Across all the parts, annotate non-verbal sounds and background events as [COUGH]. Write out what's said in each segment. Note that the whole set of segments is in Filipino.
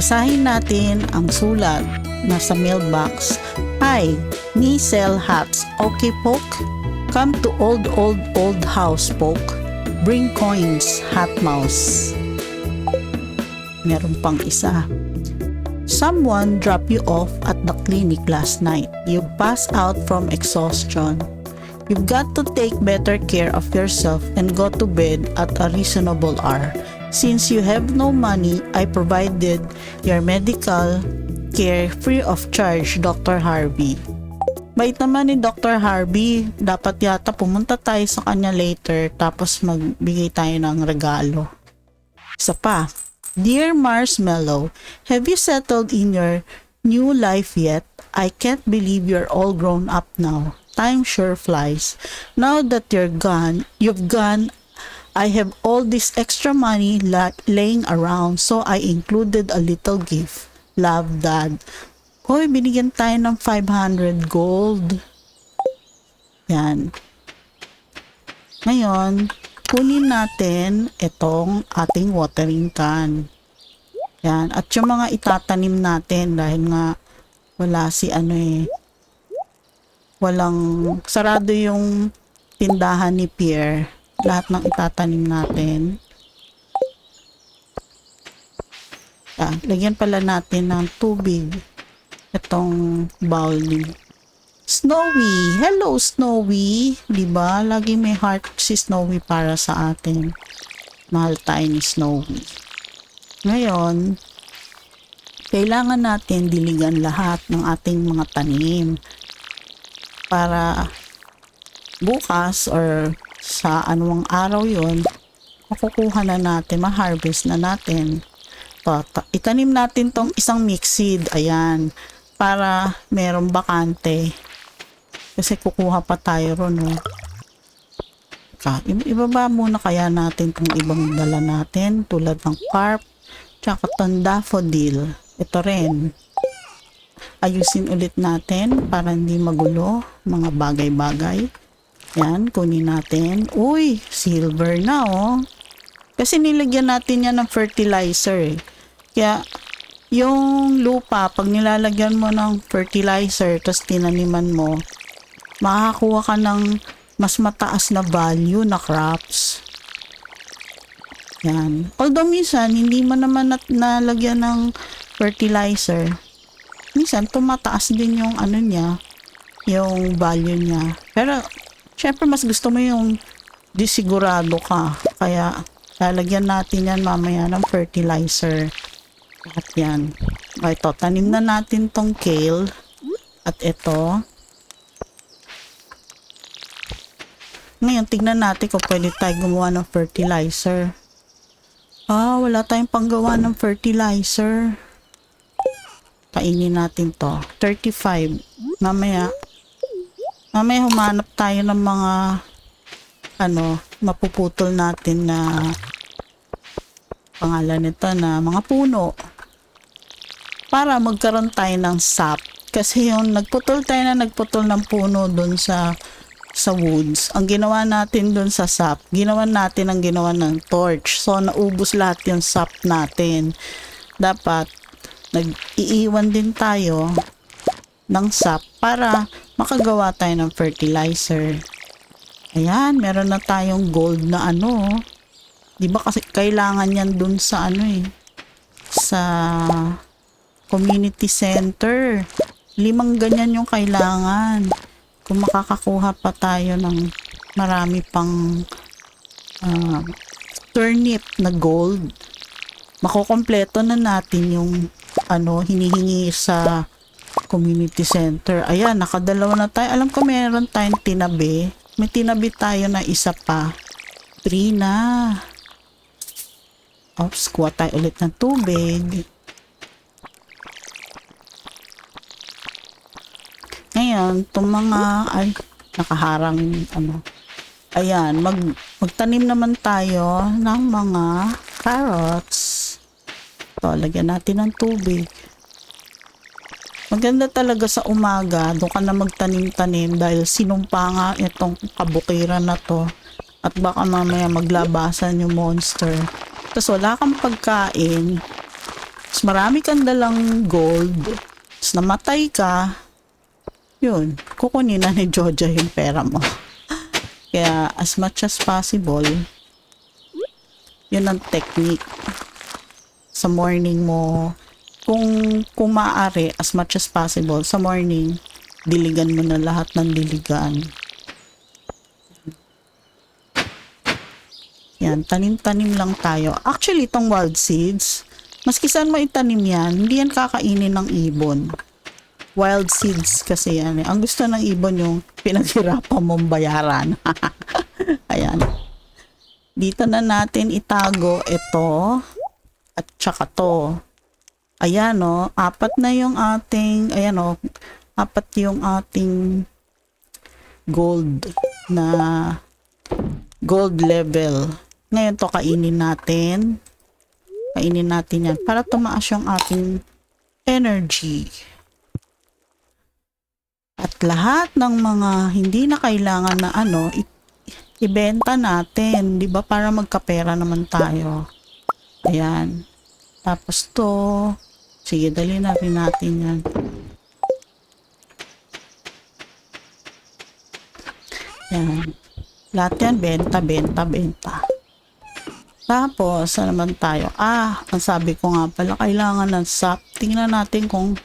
Basahin natin ang sulat na sa mailbox. Hi, me sell hats. Okay, poke? Come to old, old, old house, poke. Bring coins, hat mouse. Meron pang isa. Someone dropped you off at the clinic last night. You passed out from exhaustion. You've got to take better care of yourself and go to bed at a reasonable hour. Since you have no money, I provided your medical care free of charge, Dr. Harvey. Bait naman ni Dr. Harvey. Dapat yata pumunta tayo sa kanya later tapos magbigay tayo ng regalo. Isa pa, Dear Marshmallow, have you settled in your new life yet? I can't believe you're all grown up now. Time sure flies. Now that you're gone, you've gone, I have all this extra money la- laying around so I included a little gift. Love, Dad. Hoy, binigyan tayo ng 500 gold. Yan. Ngayon, kunin natin itong ating watering can. Yan. At yung mga itatanim natin dahil nga wala si ano eh. Walang sarado yung tindahan ni Pierre. Lahat ng itatanim natin. Yan. Lagyan pala natin ng tubig. Itong bowl ni Snowy. Hello, Snowy. Di? Lagi may heart si Snowy para sa atin. Mahal tayo ni Snowy. Ngayon, kailangan natin diligan lahat ng ating mga tanim para bukas or sa anumang araw yon makukuha na natin, ma-harvest na natin. To, ta- itanim natin tong isang mix seed, ayan, para merong bakante. Kasi kukuha pa tayo ron, no? Ka, i- ibaba muna kaya natin tong ibang dala natin, tulad ng carp, tsaka tong daffodil. Ito rin. Ayusin ulit natin para hindi magulo mga bagay-bagay. Yan, kunin natin. Uy, silver na oh. Kasi nilagyan natin yan ng fertilizer eh. Kaya, yung lupa, pag nilalagyan mo ng fertilizer, tapos tinaniman mo, makakakuha ka ng mas mataas na value na crops. Yan. Although minsan, hindi mo naman nat- nalagyan ng fertilizer. Minsan, tumataas din yung ano niya, yung value niya. Pero, syempre, mas gusto mo yung disigurado ka. Kaya, lalagyan natin yan mamaya ng fertilizer. At yan. Ito, tanim na natin tong kale. At ito. Ngayon, tignan natin kung pwede tayo gumawa ng fertilizer. Ah, wala tayong panggawa ng fertilizer. Kainin natin to. 35. Mamaya, mamaya humanap tayo ng mga ano, mapuputol natin na pangalan nito na mga puno para magkaroon tayo ng sap. Kasi yung nagputol tayo na nagputol ng puno doon sa sa woods. Ang ginawa natin doon sa sap, ginawa natin ang ginawa ng torch. So, naubos lahat yung sap natin. Dapat, nag-iiwan din tayo ng sap para makagawa tayo ng fertilizer. Ayan, meron na tayong gold na ano. Di ba kasi kailangan yan dun sa ano eh. Sa community center. Limang ganyan yung kailangan. Kung makakakuha pa tayo ng marami pang ah, turnip na gold, makukompleto na natin yung ano hinihingi sa community center. Ayan, nakadalawa na tayo. Alam ko meron tayong tinabi. May tinabi tayo na isa pa. Three na. Oops, kuha tayo ulit ng tubig. Ngayon, itong mga, ay, nakaharang, ano. Ayan, mag, magtanim naman tayo ng mga carrots. Ito, lagyan natin ng tubig. Maganda talaga sa umaga, doon ka na magtanim-tanim dahil sinumpa nga itong kabukiran na to. At baka mamaya maglabasan yung monster. Tapos wala kang pagkain, Mas marami kang dalang gold. Tapos namatay ka. Yun. Kukunin na ni Joja yung pera mo. [LAUGHS] Kaya as much as possible, yun ang technique. Sa morning mo, kung, kung maaari, as much as possible, sa morning, diligan mo na lahat ng diligan. Yan, tanim-tanim lang tayo. Actually, itong wild seeds, maski saan mo itanim yan, hindi yan kakainin ng ibon. Wild seeds kasi yan. eh. Ang gusto ng ibon yung pinaghirapan mong bayaran. [LAUGHS] Ayan. Dito na natin itago ito at tsaka to. Ayan o, apat na yung ating, ayan o, apat yung ating gold na gold level. Ngayon to kainin natin. Kainin natin yan para tumaas yung ating energy. At lahat ng mga hindi na kailangan na ano, ibenta natin, 'di ba? Para magkapera naman tayo. Ayan. Tapos to, sige, dali na rin natin yan. Yan. Lahat yan, benta, benta, benta. Tapos, saan naman tayo? Ah, ang sabi ko nga pala, kailangan ng sap. Tingnan natin kung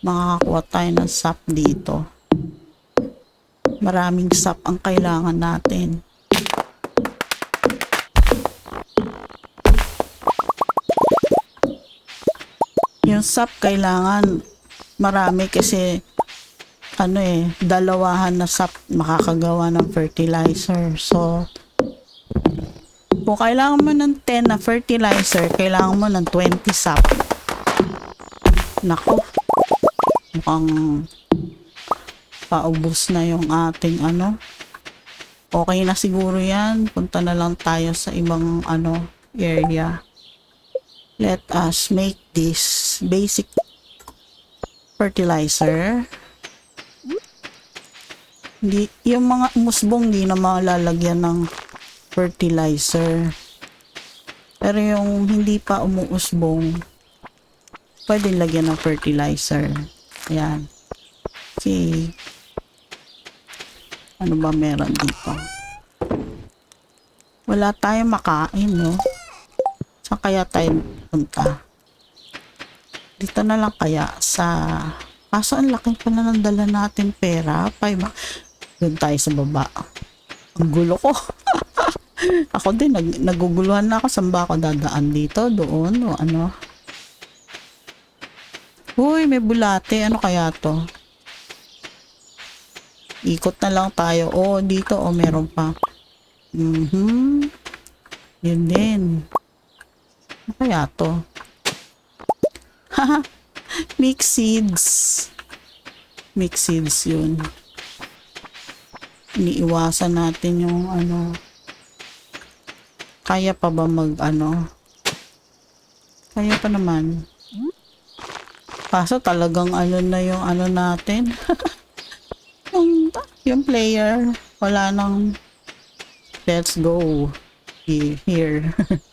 makakakuha tayo ng sap dito. Maraming sap ang kailangan natin. Yung sap kailangan marami kasi ano eh, dalawahan na sap makakagawa ng fertilizer. So, kung kailangan mo ng 10 na fertilizer, kailangan mo ng 20 sap. Nako. Mukhang paubos na yung ating ano. Okay na siguro yan. Punta na lang tayo sa ibang ano area. Let us make this basic fertilizer. Hindi, yung mga musbong di na malalagyan ng fertilizer. Pero yung hindi pa umuusbong, pwede lagyan ng fertilizer. Ayan. Okay. Ano ba meron dito? Wala tayong makain, no? Saan kaya tayo punta? Dito na lang kaya sa... Kaso ang laki pa na dala natin pera. Five, doon tayo sa baba. Ang gulo ko. [LAUGHS] ako din, nag, naguguluhan na ako. Saan ba ako dadaan dito? Doon? O ano? Uy, may bulate. Ano kaya to? Ikot na lang tayo. Oh, dito. Oh, meron pa. Mhm. Yun din. Ano kaya to? [LAUGHS] Haha. Mix seeds. Mix seeds yun. Iniiwasan natin yung ano. Kaya pa ba mag ano? Kaya pa naman. Kaso talagang ano na yung ano natin. [LAUGHS] yung, yung player. Wala nang let's go. He- Here. [LAUGHS]